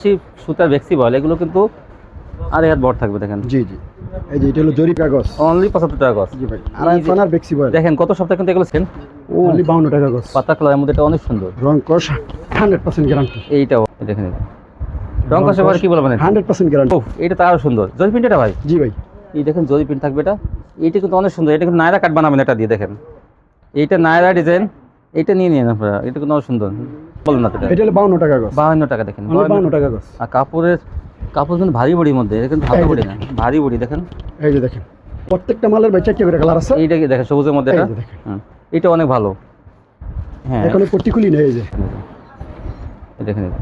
বেশি সুতার ভেক্সি বল এগুলো কিন্তু আড়াই হাত বড় থাকবে দেখেন। জি জি। এই যে এটা হলো জরি কাগজ অনলি পঁচাত্তর টাকা গছ। জি ভাই আড়াই বেক্সি বয় দেখেন কত সপ্তাহ কিন্তু এগুলো সেন অনলি বাউন্ন টাকা গজ পাতা মধ্যে এটা অনেক সুন্দর। রং কষ হান্ড্রেড পার্সেন্ট গ্যারান্টি এইটাও দেখেন। রং কষে পরে কি বলবেন এটা? হান্ড্রেড পার্সেন্ট গ্যারান্টি উফ, এটা তো আরও সুন্দর। জরি প্রিন্ট এটা ভাই? জি ভাই। এই দেখেন জরি প্রিন্ট থাকবে এটা। এইটা কিন্তু অনেক সুন্দর। এটা কিন্তু নায়রা কাট বানাবেন এটা দিয়ে দেখেন। এইটা নায়রা ডিজাইন এইটা নিয়ে নিন আপনারা। এটা অনেক সুন্দর বলেন না এটা। এটা হলো বাউন্ন টাকা গজ। বাহান্ন টাকা দেখেন। বাউন্ন টাকা গজ। আর কাপড়ের কাপড় কিন্তু ভারী বড়ির মধ্যে। এটা কিন্তু যে বড়ি না। ভারী বড়ি দেখেন। এই যে দেখেন। প্রত্যেকটা মালের ভাই চারটে করে কালার আছে। এইটা কি দেখেন সবুজের মধ্যে এটা? যে দেখেন। হুম, এটা অনেক ভালো। হ্যাঁ। এখন প্রতি খুলি নেই এই যে। দেখেন এটা।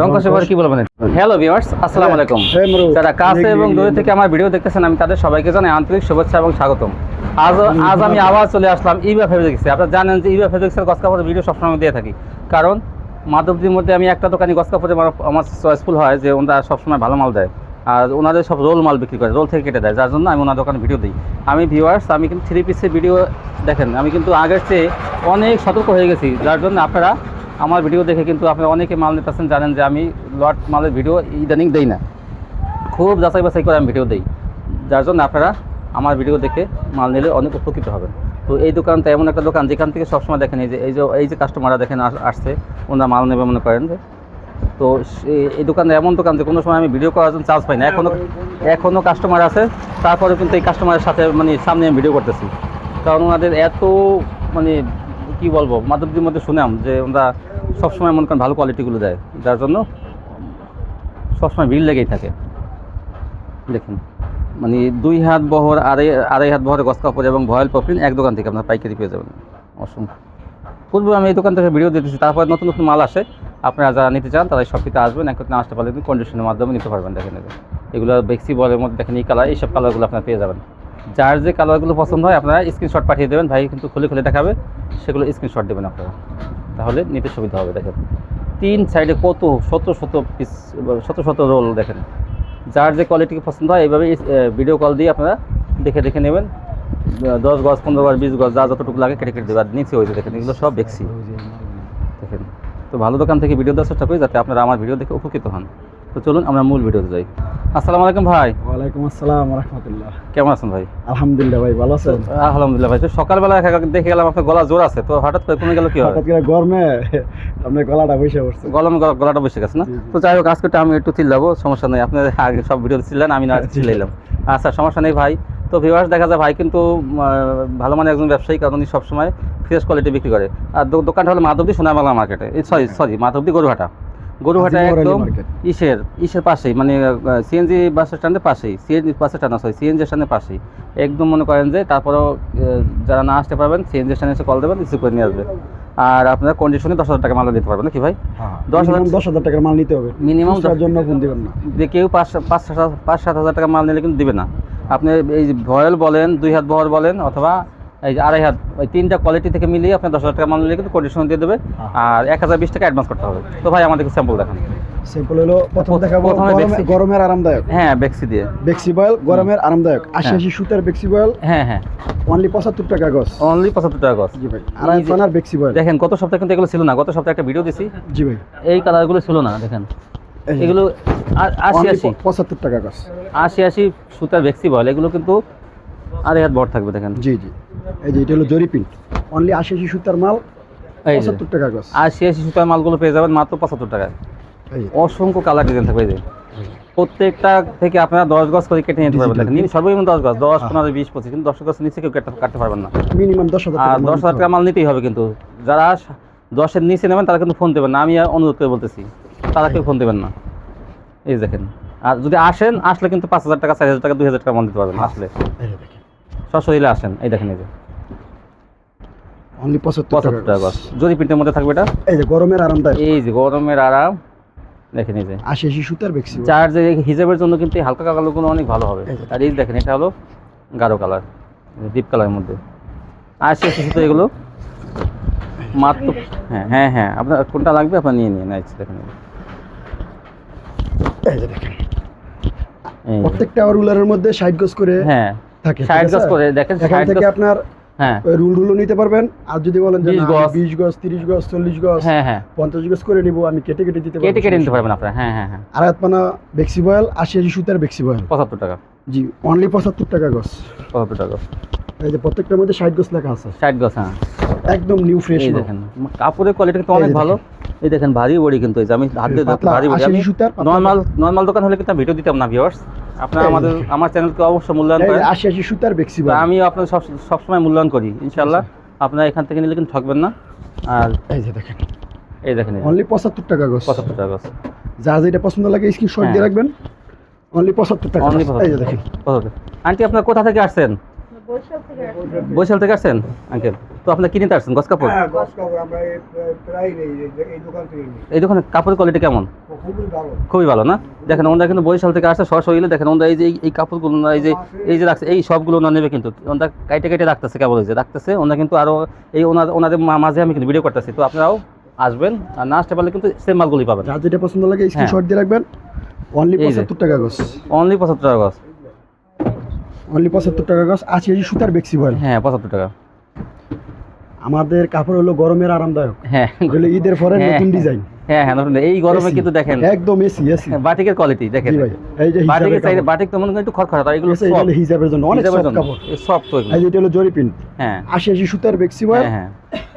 রং কষে পরে কি বলবেন হ্যালো ভিউয়ার্স আসসালামু আলাইকুম। হ্যাঁ, যারা কাছে এবং দূরে থেকে আমার ভিডিও দেখতেছেন আমি তাদের সবাইকে জানাই আন্তরিক শুভেচ্ছা এবং স্বাগতম। আজ আজ আমি আবার চলে আসলাম ইবা ফেব্রিক্সে আপনারা জানেন যে ইবা ফেব্রিক্সের গস কাপড়ের ভিডিও সবসময় দিয়ে থাকি। কারণ মাধবদীর মধ্যে আমি একটা দোকানে গস কাপড়ে আমার আমার চয়েসফুল হয় যে ওনারা সবসময় ভালো মাল দেয়। আর ওনাদের সব রোল মাল বিক্রি করে রোল থেকে কেটে দেয়। যার জন্য আমি ওনার দোকানে ভিডিও দিই। আমি ভিউয়ার্স আমি কিন্তু থ্রি পিসের ভিডিও দেখেন আমি কিন্তু আগের চেয়ে অনেক সতর্ক হয়ে গেছি। যার জন্য আপনারা আমার ভিডিও দেখে কিন্তু আপনারা অনেকে মাল নিতেছেন জানেন যে আমি লট মালের ভিডিও ইদানিং দেই না। খুব যাচাই বাছাই করে আমি ভিডিও দিই। যার জন্য আপনারা আমার ভিডিও দেখে মাল নিলে অনেক উপকৃত হবেন তো এই দোকানটা এমন একটা দোকান যেখান থেকে সবসময় দেখেন এই যে এই যে এই যে কাস্টমাররা দেখেন আসছে, ওনারা মাল নেবে মনে করেন যে। তো এই দোকানটা এমন দোকান যে কোনো সময় আমি ভিডিও করার জন্য চান্স পাই না। এখনও এখনও কাস্টমার আছে তারপরে কিন্তু এই কাস্টমারের সাথে মানে সামনে আমি ভিডিও করতেছি। কারণ ওনাদের এত মানে কি বলব মাধবদীর মধ্যে শুনাম যে ওনারা সবসময় মনে করেন ভালো কোয়ালিটিগুলো দেয়। যার জন্য সবসময় ভিড় লেগেই থাকে। দেখুন। মানে দুই হাত বহর, আড়াই আড়াই হাত বহরে গস কাপড় এবং ভয়েল পপিন এক দোকান থেকে আপনার পাইকারি পেয়ে যাবেন। অসংখ্য পূর্বে আমি এই দোকান থেকে ভিডিও দিতেছি, তারপর নতুন নতুন মাল আসে, আপনারা যারা নিতে চান তারা কিছু আসবেন, একত্রে আসতে পারলে কিন্তু কন্ডিশনের মাধ্যমে নিতে পারবেন দেখেন এগুলো বেক্সি বলের মধ্যে, দেখেন এই কালার এইসব কালারগুলো আপনারা পেয়ে যাবেন। যার যে কালারগুলো পছন্দ হয় আপনারা স্ক্রিনশট পাঠিয়ে দেবেন, ভাই কিন্তু খুলে খুলে দেখাবে, সেগুলো স্ক্রিনশট দেবেন আপনারা। তাহলে নিতে সুবিধা হবে, দেখেন। তিন সাইডে কত শত শত পিস শত শত রোল দেখেন। যার যে কোয়ালিটি পছন্দ হয় এইভাবে ভিডিও কল দিয়ে আপনারা দেখে দেখে নেবেন। দশ গজ পনেরো গজ বিশ গজ যা যতটুকু লাগে কেটে কেটে দেবে আর নিচে হয়েছে দেখেন এগুলো সব দেখছি। দেখেন। তো ভালো দোকান থেকে ভিডিও দেওয়ার চেষ্টা করি যাতে আপনারা আমার ভিডিও দেখে উপকৃত হন। তো চলুন আমরা মূল ভিডিওতে যাই। আসসালামু আলাইকুম ভাই। ওয়ালাইকুম আসসালাম রহমতুল্লাহ। কেমন আছেন ভাই? আলহামদুলিল্লাহ ভাই ভালো আছেন? আলহামদুলিল্লাহ ভাই তো সকালবেলা একা- দেখে গেলাম আপনার গলা জোর আছে তো হঠাৎ করে কমে গেল কি হঠাৎ করে গরমে আপনার গলাটা বসে পড়ছে। গলম গলাটা বসে গেছে না। তো যাই হোক আজকে আমি একটু চিল্লাবো সমস্যা নেই। আপনার আগে সব ভিডিও ছিলেন আমি না। চিল্লাইলাম। আচ্ছা সমস্যা নেই ভাই। তো ভিউয়ার্স দেখা যায় ভাই কিন্তু ভালো মানে একজন ব্যবসায়ী কারণ উনি সবসময় ফ্রেশ কোয়ালিটি বিক্রি করে। আর দোকানটা হলো মাধবদী সোনামালা মার্কেটে সরি সরি মাধবদী গরুহাটা। গরুহাটা একদম। ইসের ইসের পাশেই মানে সিএনজি বাস স্ট্যান্ডের পাশেই CNG bus stand sorry CNG স্ট্যান্ডের পাশেই। একদম মনে করেন যে তারপরেও যারা না আসতে পারবেন সিএনজি স্ট্যান্ডে এসে কল দেবেন রিসিভ করে নিয়ে আসবে। আর আপনার কন্ডিশনে দশ হাজার টাকা মাল দিতে পারবেন নাকি ভাই? দশ দশ হাজার- দশ হাজার টাকার মাল নিতে হবে। Minimum দশ- জন্য ফোন দিবেন না। যে কেউ পাঁচ পাঁচ সাত হাজার- পাঁচ সাত হাজার টাকা মাল নিলে কিন্তু দিবে না। আপনি এই ভয়েল বলেন দুই হাত বহর বলেন অথবা এই যে আড়াই হাত ওই তিনটা কোয়ালিটি থেকে মিলিয়ে আপনি দশ হাজার টাকা মাল নিলে কিন্তু কন্ডিশন দিয়ে দেবে। আর এক হাজার বিশ টাকা অ্যাডভান্স করতে হবে। তো ভাই আমাদেরকে স্যাম্পল দেখান। সিম্পল হলো প্রথম দেখাবো গরমের আরামদায়ক। হ্যাঁ বেক্সি দিয়ে। বেক্সি বয়েল গরমের আরামদায়ক। আশি হ্যাঁ। আশি সুতার বেক্সি বয়েল হ্যাঁ হ্যাঁ। অনলি পঁচাত্তর টাকা গজ অনলি পঁচাত্তর টাকা গজ জি ভাই আড়াই বেক্সি বয়েল দেখেন গত সপ্তাহে কিন্তু এগুলো ছিল না। গত সপ্তাহে একটা ভিডিও দিছি। জি ভাই। এই কালারগুলো ছিল না দেখেন। এগুলো আশি আশি। পঁচাত্তর টাকা গজ আশি আশি সুতার বেক্সি বল এগুলো কিন্তু আড়াই হাত বড় থাকবে দেখেন। জি জি। এই যে এটা হলো জরি প্রিন্ট অনলি আশি আশি সুতার মাল পঁচাত্তর টাকা গজ আশি আশি সুতার মালগুলো পেয়ে যাবেন মাত্র পঁচাত্তর টাকায়। অসংখ্য কালার ডিজাইন থাকবে এই যে। প্রত্যেকটা থেকে আপনারা দশ গজ করে কেটে নিতে পারবেন দেখেন। নিন সর্বনিম্ন দশ গজ দশ হ্যাঁ। পনেরো বিশ পঁচিশ কিন্তু দশ গজ নিচে কেউ কাটতে কাটতে পারবেন না। মিনিমাম দশ হাজার আর দশ হাজার টাকা মাল নিতেই হবে কিন্তু। যারা দশের নিচে নেবেন তারা কিন্তু ফোন দেবেন না। আমি অনুরোধ করে বলতেছি তারা কেউ ফোন দেবেন না। এই দেখেন। আর যদি আসেন আসলে কিন্তু পাঁচ হাজার টাকা চার হাজার টাকা দুই হাজার টাকা মাল দিতে পারবেন আসলে। সশরীরে আসেন। এই দেখেন এই যে। অনলি পঁচাত্তর টাকা গজ যদি প্রিন্টের মধ্যে থাকবে এটা? এই যে গরমের আরামদায়ক এই যে গরমের আরাম। দেখেন এই যে। আশি আশি সুতার বেক্সি বয়েল। চার যে হিসাবের জন্য কিন্তু হালকা কালারগুলো অনেক ভালো হবে। আর এই দেখেন এটা হলো গাঢ় কালার ডিপ কালারের মধ্যে। আশি আশি শুধু এগুলো। মাত্র হ্যাঁ হ্যাঁ হ্যাঁ। আপনার কোনটা লাগবে আপনার নিয়ে নিয়ে নেয় দেখেন এই যে। দেখেন। প্রত্যেকটা রুলারের মধ্যে ষাট গজ করে হ্যাঁ। থাকে সাইড গজ করে দেখেন এখান থেকে আপনার হ্যাঁ। রুল রুলও নিতে পারবেন। আর যদি বলেন যে 20 গজ। আমি বিশ গজ তিরিশ গজ চল্লিশ গজ হ্যাঁ হ্যাঁ। পঞ্চাশ গজ করে নিবো আমি কেটে কেটে দিতে কেটে কেটে নিতে পারবেন আপনারা। হ্যাঁ হ্যাঁ হ্যাঁ। আর হাত পানা বেক্সি বয়েল আশি আশি সুতার বেক্সি বয়েল। পঁচাত্তর টাকা। জি অনলি পঁচাত্তর টাকা গজ। পঁচাত্তর টাকা। এই যে প্রত্যেকটার মধ্যে গজ লেখা আছে। গছ হ্যাঁ। একদম নিউ ফ্রেশ দেখেন কাপড়ের কোয়ালিটি অনেক ভালো। এই দেখেন ভারী বড়ি কিন্তু আমি হাত দিয়ে ভারী বড়ি। আমি নর্মাল নর্মাল দোকান হলে কিন্তু ভিডিও দিতাম না ভিউয়ার্স আপনারা আমাদের আমার চ্যানেলকে অবশ্যই মূল্যায়ন করেন। আশি আশি সুতার বেক্সি আমি আপনার সব সবসময় মূল্যায়ন করি ইনশাল্লাহ আপনারা এখান থেকে নিলে কিন্তু ঠকবেন না। আর এই যে দেখেন। এই দেখেন অনলি পঁচাত্তর টাকা গজ। পঁচাত্তর টাকা গছ যার যেটা পছন্দ লাগে স্ক্রিনশট দিয়ে হ্যাঁ। রাখবেন। অনলি পঁচাত্তর টাকা অনলি এই যে দেখেন। আন্টি আপনার কোথা থেকে আসছেন? বৈশাল থেকে আসছেন। আঙ্কেল তো আপনার কিনে আসছেন? গছ কাপড়? হ্যাঁ গস কাপড় আমরা এই প্রায় নেই এই এই দোকান থেকে এই দোকানে কাপড়ের কোয়ালিটি কেমন? খুবই ভালো। খুবই ভালো না? দেখেন ওনারা কিন্তু বরিশাল থেকে আসছে সরাসরি এলে দেখেন ওনারা এই যে এই- কাপড়গুলো না এই যে এই যে রাখছে এই সবগুলো ওনারা নেবে কিন্তু। ওনারা কাইটে কাইটে রাখতেছে কেবল যে রাখতেছে। ওনারা কিন্তু আরও এই ওনার ওনাদের মা- মাঝে আমি কিন্তু ভিডিও করতেছি। তো আপনারাও আসবেন আর না আসতে পারলে কিন্তু সেম মালগুলি পাবেন। যার যেটা পছন্দ লাগে স্ক্রিনশট দিয়ে রাখবেন। অনলি হ্যাঁ। পঁচাত্তর টাকা গজ অনলি পঁচাত্তর টাকা গছ। অনলি পঁচাত্তর টাকা গজ আশি আশি সুতার বেক্সি বয়েল। হ্যাঁ পঁচাত্তর টাকা। আমাদের কাপড় হলো গরমের আরামদায়ক। হ্যাঁ। হলো ঈদের পরে হ্যাঁ, নতুন হ্যাঁ। ডিজাইন হ্যাঁ হ্যাঁ নতুন এই গরমে কিন্তু দেখেন একদম এসি এসি। বাটিকের কোয়ালিটি দেখেন। ভাই এই যে বাটিকের হিজাবের বাটিক তো মনে একটু খড়খড়া আর এগুলো এটা হিজাবের জন্য অনেক সফট কাপড়। সফট তো এই এটা হলো জরি প্রিন্ট হ্যাঁ। আশি আশি সুতার বেক্সি বয়েল। হ্যাঁ হ্যাঁ।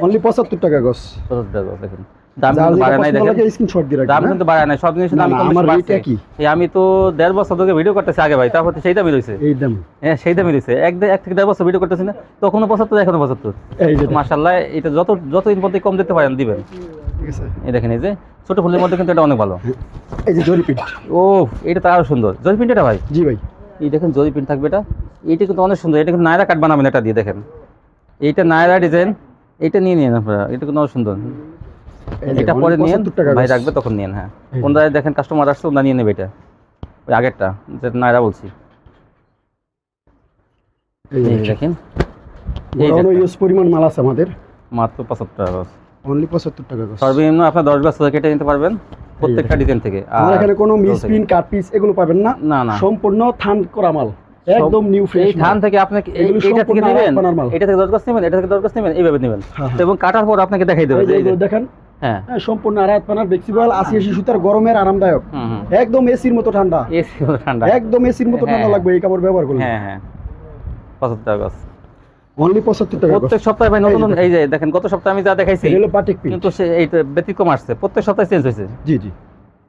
অনলি পঁচাত্তর টাকা গজ পঁচাত্তর টাকা দেখেন। দাম কিন্তু বাড়ে নাই দেখেন। স্ক্রিনশট দিয়ে দাম কিন্তু বাড়ায় নাই সব জিনিসের দাম আমার বেশি rate এই আমি তো দেড় বছর ধরে ভিডিও করতেছি আগে ভাই তারপর সেই দামই রয়েছে এই দাম। হ্যাঁ সেই দামই রয়েছে এক এক থেকে দেড় বছর ভিডিও করতেছি না তখনও পঁচাত্তর এখনও পঁচাত্তর। এই এটা যত যত দিন পর্যন্ত কম দিতে পারেন দিবেন। এই দেখেন এই যে ছোট ফুলের মধ্যে কিন্তু এটা অনেক ভালো। এই যে জরি প্রিন্ট ও এটা তো আরও সুন্দর। জরি প্রিন্ট এটা ভাই? জি ভাই। এই দেখেন জরি প্রিন্ট থাকবে এটা। এইটা কিন্তু অনেক সুন্দর এটা কিন্তু নায়রা কাট বানাবেন এটা দিয়ে দেখেন। এইটা নায়রা ডিজাইন এটা নিয়ে নিন আপনারা এটা কিন্তু অনেক সুন্দর। এটা পরে নিন 75 টাকা ভাই রাখবে তখন নিন হ্যাঁ। ওনারা দেখেন কাস্টমার আসছে ওনারা নিয়ে নেবে এটা। ওই আগেরটা যেটা নায়রা বলছি। এই দেখেন। ইউজ পরিমাণ মাল আছে আমাদের। মাত্র পঁচাত্তর টাকা গজ। অনলি পঁচাত্তর টাকা গজ সর্বনিম্ন আপনার দশ গাছ কেটে নিতে পারবেন প্রত্যেকটা ডিজাইন থেকে। আর এখানে কোনো মিস পিন কাট পিস এগুলো পাবেন না। না না। সম্পূর্ণ থান করা মাল। একদম নিউ ফ্রেশ এই ধান থেকে আপনি এই- এইটা থেকে নেবেন এটা থেকে দশ গাছ নেবেন এটা থেকে দশ গাছ নেবেন এইভাবে নেবেন। হ্যাঁ, হ্যাঁ। এবং কাটার পর আপনাকে দেখাই দেবে দেখেন। সম্পূর্ণ আড়াই পানার ফ্লেক্সিবল আশি আশি সুতার গরমের আরামদায়ক। একদম এসির মতো ঠান্ডা। এসি ঠান্ডা। একদম এসির মতো হ্যাঁ, ঠান্ডা হ্যাঁ। লাগবে এই কাপড় ব্যবহার করলে। হ্যাঁ হ্যাঁ। পঁচাত্তর গাছ অনলি পঁচাত্তর টাকা প্রত্যেক সপ্তাহে ভাই নতুন এই যে দেখেন। গত সপ্তাহে আমি যা দেখাইছি হলো বাটিক প্রিন্ট কিন্তু এই ব্যতিক্রম আসছে। প্রত্যেক সপ্তাহে চেঞ্জ হয়েছে। জি জি।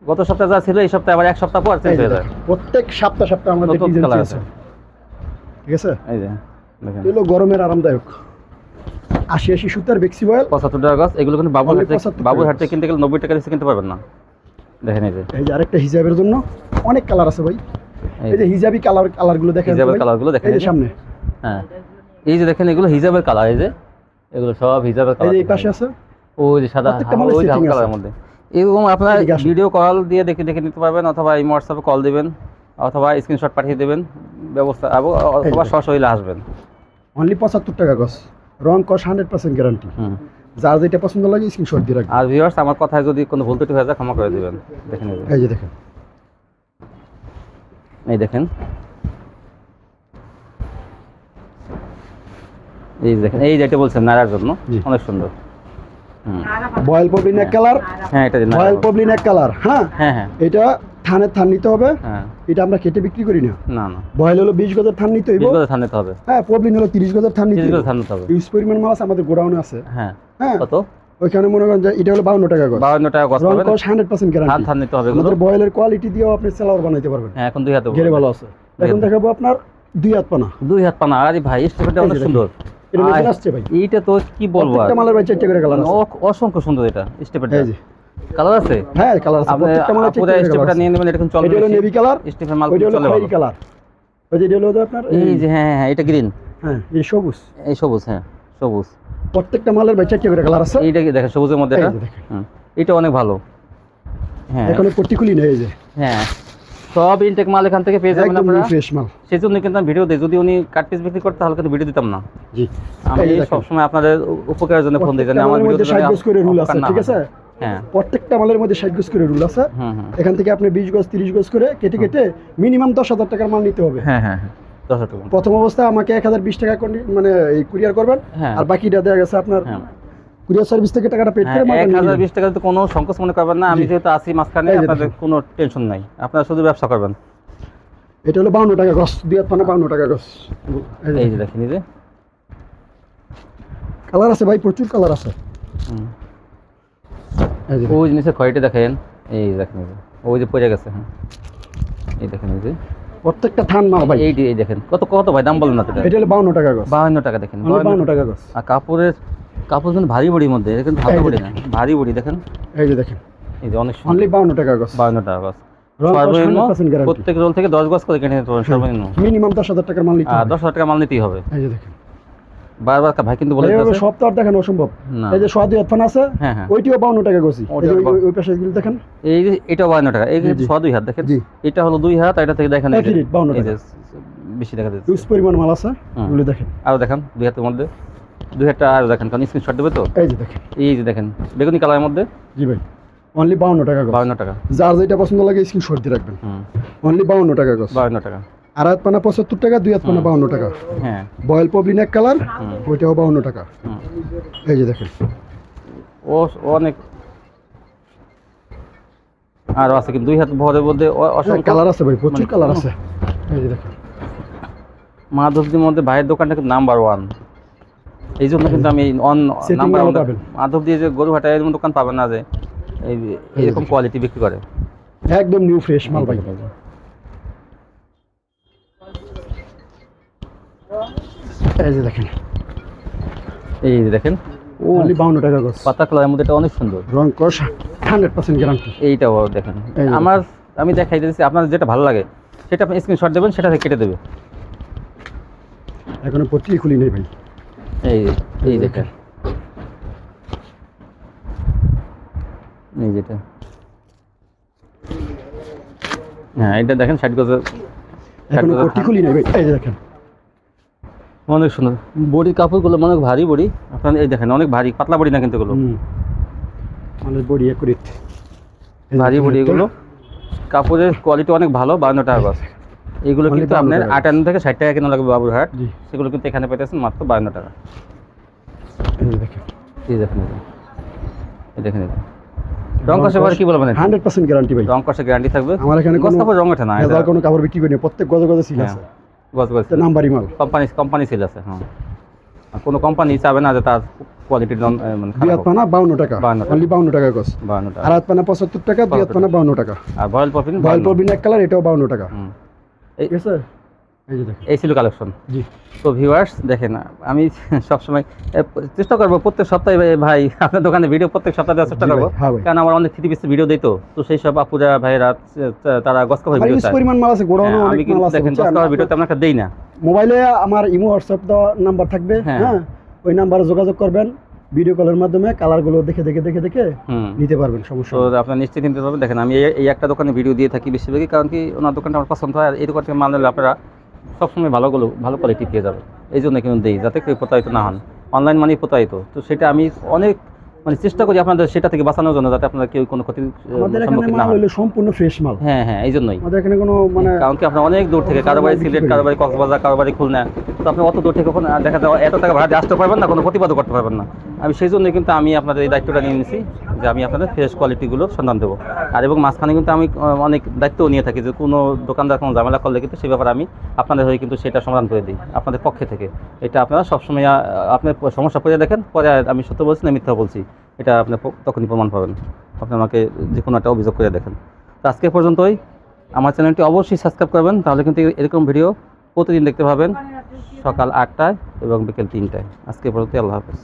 গত সপ্তাহে যা ছিল এই সপ্তাহে আবার এক সপ্তাহ পর চেঞ্জ হয়ে যায়। প্রত্যেক সপ্তাহ সপ্তাহ আমাদের নতুন ডিজাইন আছে। ঠিক আছে? এই যে দেখেন। এটা হলো গরমের আরামদায়ক। আশি আশি সুতার ফ্লেক্সিবল পঁচাত্তর টাকা গাছ এগুলো কিন্তু বাবুর হাটে বাবুর হাটে কিনতে গেলে নব্বই টাকা কিনতে পারবেন না। দেখেন এই যে। এই যে আরেকটা হিজাবের জন্য অনেক কালার আছে ভাই। এই যে হিজাবি কালার কালারগুলো দেখেন হিজাবের কালারগুলো দেখেন এই। সামনে। হ্যাঁ। এই যে দেখেন এগুলো হিজাবের কালার এই যে। এগুলো সব হিজাবের এই কালার যে এই পাশে আছে। ওই যে সাদা। ওই। কালারের মধ্যে। আপনার ভিডিও কল দিয়ে দেখে দেখে নিতে পারবেন অথবা এই হোয়াটসঅ্যাপে কল দিবেন অথবা স্ক্রিনশট পাঠিয়ে দেবেন। ব্যবস্থা অথবা। সশরীরে আসবেন। অনলি পঁচাত্তর টাকা গছ রং কস হান্ড্রেড পার্সেন্ট গ্যারান্টি যার যেটা পছন্দ লাগে স্ক্রিনশট দিয়ে রাখবেন আর ভিউয়ার্স আমার কথায় যদি কোনো ভুল ত্রুটি হয়ে যায় ক্ষমা করে দেবেন। দেখেন এই এই যে দেখেন। এই দেখেন। এই দেখেন এই যেটা বলছেন নাড়ার জন্য। অনেক সুন্দর। হুম। বয়েল পবলিন এক কালার হ্যাঁ এটা বয়েল বলে। পবলিন এক কালার হ্যাঁ? হ্যাঁ হ্যাঁ। এটা থান নিতে হবে। হ্যাঁ। এটা আমরা কেটে বিক্রি করি না। না না। বয়েল হলো বিশ গজের থান নিতে হইব। ধান নিতে হবে। হ্যাঁ পবলিন হলো তিরিশ গজের থান নিতে গজ নিতে হবে। ইউজ পরিমাণ মাল আছে আমাদের গোডাউনে আছে। হ্যাঁ। হ্যাঁ। কত? ওইখানে মনে করেন যে এটা হলো বাউন্ন টাকা গজ। বাউন্ন টাকা রং কস হান্ড্রেড পার্সেন্ট গ্যারান্টি ধান নিতে হবে আমাদের বয়েলের কোয়ালিটি দিয়েও আপনি সেলার বানাইতে পারবেন। হ্যাঁ এখন দুই হাতে ভালো আছে। এখন দেখাবো আপনার দুই হাত পানা। দুই হাত পানা। আরে ভাই স্টেপটা অনেক সুন্দর। এটা আসছে ভাই। এইটা তো কি বলব মালের ভাই চারটে করে অ- অসংখ্য সুন্দর এটা স্টেপটা কালার আছে? হ্যাঁ কালার আছে। প্রত্যেকটা পুরো স্টেপটা নিয়ে নেবেন এটা কিন্তু চলবে এটা হলো নেভি কালার স্টেপের মাল ওইটা হলো চলে কালার ওই যে এটা হলো আপনার এই যে হ্যাঁ হ্যাঁ এটা গ্রিন হ্যাঁ এই সবুজ। এই সবুজ হ্যাঁ সবুজ। প্রত্যেকটা মালের ভাই চারটে করে কালার আছে। এইটা কি দেখেন সবুজের মধ্যে এটা? এটা অনেক ভালো। হ্যাঁ। এখানে পট্টি খুলি না এই যে। হ্যাঁ। সব ইনটেক মাল এখান থেকে পেয়ে যাবেন আপনারা। ফ্রেশ মাল। সেই জন্য কিন্তু আমি ভিডিও দিই। যদি উনি কাট পিস বিক্রি করতে তাহলে কিন্তু ভিডিও দিতাম না। জি। আমি সবসময় আপনাদের উপকারের জন্য ফোন দিই জানি আমার ভিডিও করে রুল আছে ঠিক আছে? প্রত্যেকটা মালের মধ্যে ষাট গজ করে রুল আছে। এখান থেকে আপনি বিশ গজ তিরিশ গজ করে কেটে কেটে মিনিমাম দশ হাজার টাকার মাল নিতে হবে। হ্যাঁ হ্যাঁ হ্যাঁ। প্রথম অবস্থায় আমাকে এক হাজার বিশ টাকা মানে এই কুরিয়ার করবেন। হ্যাঁ। আর বাকিটা দেখা গেছে আপনার হ্যাঁ। কুরিয়ার সার্ভিস থেকে টাকাটা পেড হ্যাঁ, করে এক হাজার বিশ টাকা তো কোনো সংকোচ মনে করবেন না। আমি যেহেতু আসি মাঝখানে আপনাদের কোনো টেনশন নাই। আপনারা শুধু ব্যবসা করবেন। এটা হলো বাউন্ন টাকা গছ দুই হাত পানা বাউন্ন টাকা গছ এই যে দেখেন এই যে। কালার আছে ভাই প্রচুর কালার আছে। হুম। এই যে ওই জিনিসের খয়েটি দেখেন। এই দেখেন যে। ওই যে পড়ে গেছে হ্যাঁ। এই দেখেন এই যে। প্রত্যেকটা থান মাল ভাই। এই এই দেখেন কত কত ভাই দাম বলেন না এটা? এটা হলো বাউন্ন টাকা গছ বাহান্ন টাকা দেখেন অনলি বাউন্ন বাহান্ন টাকা গছ আর কাপড়ের কাপড় কিন্তু ভারী বড়ির মধ্যে এই যে বড়ি না। ভারী বড়ি দেখেন। এই যে দেখেন। এই যে অনেক অনলি বাউন্ন টাকা গছ বাহান্ন টাকা গজ। রং কস সর্বনিম্ন প্রত্যেক রোল থেকে দশ গজ করে কেটে নিতে পারবেন সর্বনিম্ন। মিনিমাম দশ হাজার টাকার মাল নিতে হবে। দশ হাজার টাকা মাল নিতেই হবে। এই যে দেখেন। বারবার ভাই কিন্তু বলে দিতেছে। সব তো আর দেখানো অসম্ভব। এই যে সোয়া দুই হাত ফান আছে হ্যাঁ হ্যাঁ। ওইটিও বাউন্ন টাকা গছি। এই যে ওই- পাশে গুলো দেখেন। এই যে এটা বাহান্ন টাকা। এই যে। দুই হাত দেখেন। এটা হলো দুই হাত এটা থেকে দেখেন এই যে- 52 টাকা। বেশি দেখা যাচ্ছে হিউজ পরিমাণ মাল আছে। এগুলো দেখেন। আরও দেখেন দুই হাতের মধ্যে। দুই হাতটা আরও দেখেন কারণ স্ক্রিনশট দেবে তো? এই যে দেখেন। এই যে দেখেন বেগুনি কালারের মধ্যে। জি ভাই। অনলি বাউন্ন টাকা গছ। বাহান্ন টাকা। যার যেটা পছন্দ লাগে স্ক্রিনশট দিয়ে রাখবেন। অনলি বাউন্ন টাকা গছ। বাহান্ন টাকা। আর হাত পানা পঁচাত্তর টাকা দুই হাত পানা বাউন্ন টাকা। হ্যাঁ। বয়েল পবলিন এক কালার ওইটাও বাউন্ন টাকা। এই যে দেখেন। ও অনেক। আরও আছে কিন্তু দুই হাত ভরের মধ্যে অসংখ্য। কালার আছে ভাই প্রচুর মানে কালার আছে। এই যে দেখেন। মাধবদীর মধ্যে ভাইয়ের দোকানটা কিন্তু নাম্বার ওয়ান এই জন্য কিন্তু আমি অন নাম্বার পাবেন। মাধবদী যে গরুহাটা এরকম দোকান পাবেন না যে এই এরকম কোয়ালিটি বিক্রি করে। একদম নিউ ফ্রেশ মাল ভাই। এই যে দেখেন। এই যে দেখেন। ও বাউন্ন টাকা গছ। পাতা কালারের মধ্যে এটা অনেক সুন্দর। রং কষ হান্ড্রেড পার্সেন্ট গ্যারান্টি এইটাও দেখেন। আমার আমি দেখাই দিচ্ছি আপনার যেটা ভালো লাগে সেটা আপনি স্ক্রিনশট দেবেন সেটা কেটে দেবে। এখনও পত্রি খুলি নেই ভাই। এই এই দেখেন। এই যেটা হ্যাঁ এটা দেখেন ষাট গজের এখনও পট্টি খুলি নেই ভাই। এই দেখেন। অনেক সুন্দর বড়ির কাপড়গুলো অনেক ভারী বড়ি। আপনার এই দেখেন অনেক ভারী পাতলা বড়ি না কিন্তু এগুলো? হুম। মালের বডি একুরেট ভারী বড়ি এগুলো। কাপড়ের কোয়ালিটি অনেক ভালো বান্ন টাকা গজ। এগুলো কিন্তু আপনার। আটান্ন থেকে ষাট টাকা কেনা লাগবে বাবুরহাট। সেগুলো কিন্তু এখানে পেতেছেন মাত্র বান্ন টাকা। এই দেখেন। এই দেখেন। রং কষে এবার কি বলবেন? হান্ড্রেড পার্সেন্ট গ্যারান্টি ভাই। রং কষে গ্যারান্টি থাকবে? আমার এখানে কোনো রং ওঠে না কোনো কাপড় বিক্রি করি না প্রত্যেক গজে গজে সিল হ্যাঁ, আছে। গজ গজ এটা নাম্বারই মাল কোম্পানি কোম্পানি সেল আছে হ্যাঁ আর কোনো কোম্পানি চাবে না যে তার কোয়ালিটির মানে দুই খারাপ হাত হোক। পানা বাউন্ন টাকা 52 টাকা। অনলি বাউন্ন টাকা গছ বাহান্ন টাকা আর হাত পানা পঁচাত্তর টাকা দুই হাত পানা বাউন্ন টাকা আর ভয়েল পপিন বয়েল পবিন এক কালার এটাও বাউন্ন টাকা হুম ঠিক আছে এই যে দেখেন এই ছিল কালেকশন। জি। তো ভিউয়ার্স দেখেন আমি সবসময় চেষ্টা করব প্রত্যেক সপ্তাহে ভাই- আপনার দোকানে ভিডিও প্রত্যেক সপ্তাহে দেওয়ার চেষ্টা করব। হ্যাঁ কারণ আমার অনেক থ্রি পিস ভিডিও দিত তো। সেই সব আপুরা ভাইরা তারা গস্কা ভিডিও পরিমাণ মাল আছে গোডাউনে হ্যাঁ, আমি কিন্তু দেখেন? গস্কা ভিডিও তেমন একটা দেই না। মোবাইলে আমার ইমো হোয়াটসঅ্যাপ দেওয়া নাম্বার থাকবে হ্যাঁ। হ্যাঁ? ওই নাম্বারে যোগাযোগ করবেন ভিডিও কলের মাধ্যমে কালারগুলো দেখে দেখে দেখে দেখে নিতে পারবেন সমস্যা তো। আপনার নিশ্চিত নিতে পারবেন। দেখেন আমি এই- এই একটা দোকানে ভিডিও দিয়ে থাকি বেশিরভাগই কারণ কি ওনার দোকানটা আমার পছন্দ হয় আর এই দোকান থেকে মাল নিলে আপনারা সবসময় ভালোগুলো ভালো কোয়ালিটি পেয়ে যাবেন এই জন্য কিন্তু দিই যাতে কেউ প্রতারিত না হন। অনলাইন মানেই প্রতারিত। তো সেটা আমি অনেক মানে চেষ্টা করি আপনাদের সেটা থেকে বাঁচানোর জন্য যাতে আপনারা কেউ কোনো সম্মুখীন না মাল সম্পূর্ণ ফ্রেশ মাল। হ্যাঁ হ্যাঁ এই জন্যই আমাদের এখানে কোনো মানে কারণ কি আপনার অনেক দূর থেকে কারও বাড়ি সিলেট কারও বাড়ি কক্সবাজার কারও বাড়ি খুলনা তো আপনি অত দূর থেকে কখন দেখা যায় এত টাকা ভাড়া দিয়ে আসতে পারবেন না কোনো প্রতিবাদও করতে পারবেন না। আমি সেই জন্যই কিন্তু আমি আপনাদের এই দায়িত্বটা নিয়ে নিয়েছি যে আমি আপনাদের ফ্রেশ কোয়ালিটিগুলোর সন্ধান দেবো। আর এবং মাঝখানে কিন্তু আমি অনেক দায়িত্বও নিয়ে থাকি যে কোনো দোকানদার কোনো ঝামেলা করলে কিন্তু সে ব্যাপারে আমি আপনাদের হয়ে কিন্তু সেটা সমাধান করে দিই, আপনাদের পক্ষে থেকে। এটা আপনারা সবসময় আপনার সমস্যা পড়ে দেখেন, পরে আমি সত্য বলছি না মিথ্যা বলছি, এটা আপনি তখনই প্রমাণ পাবেন। আপনি আমাকে যে কোনো একটা অভিযোগ করে দেখেন। তো আজকে পর্যন্তই। আমার চ্যানেলটি অবশ্যই সাবস্ক্রাইব করবেন, তাহলে কিন্তু এরকম ভিডিও প্রতিদিন দেখতে পাবেন সকাল আটটায় এবং বিকেল তিনটায়। আজকে পর্যন্ত আল্লাহ হাফেজ।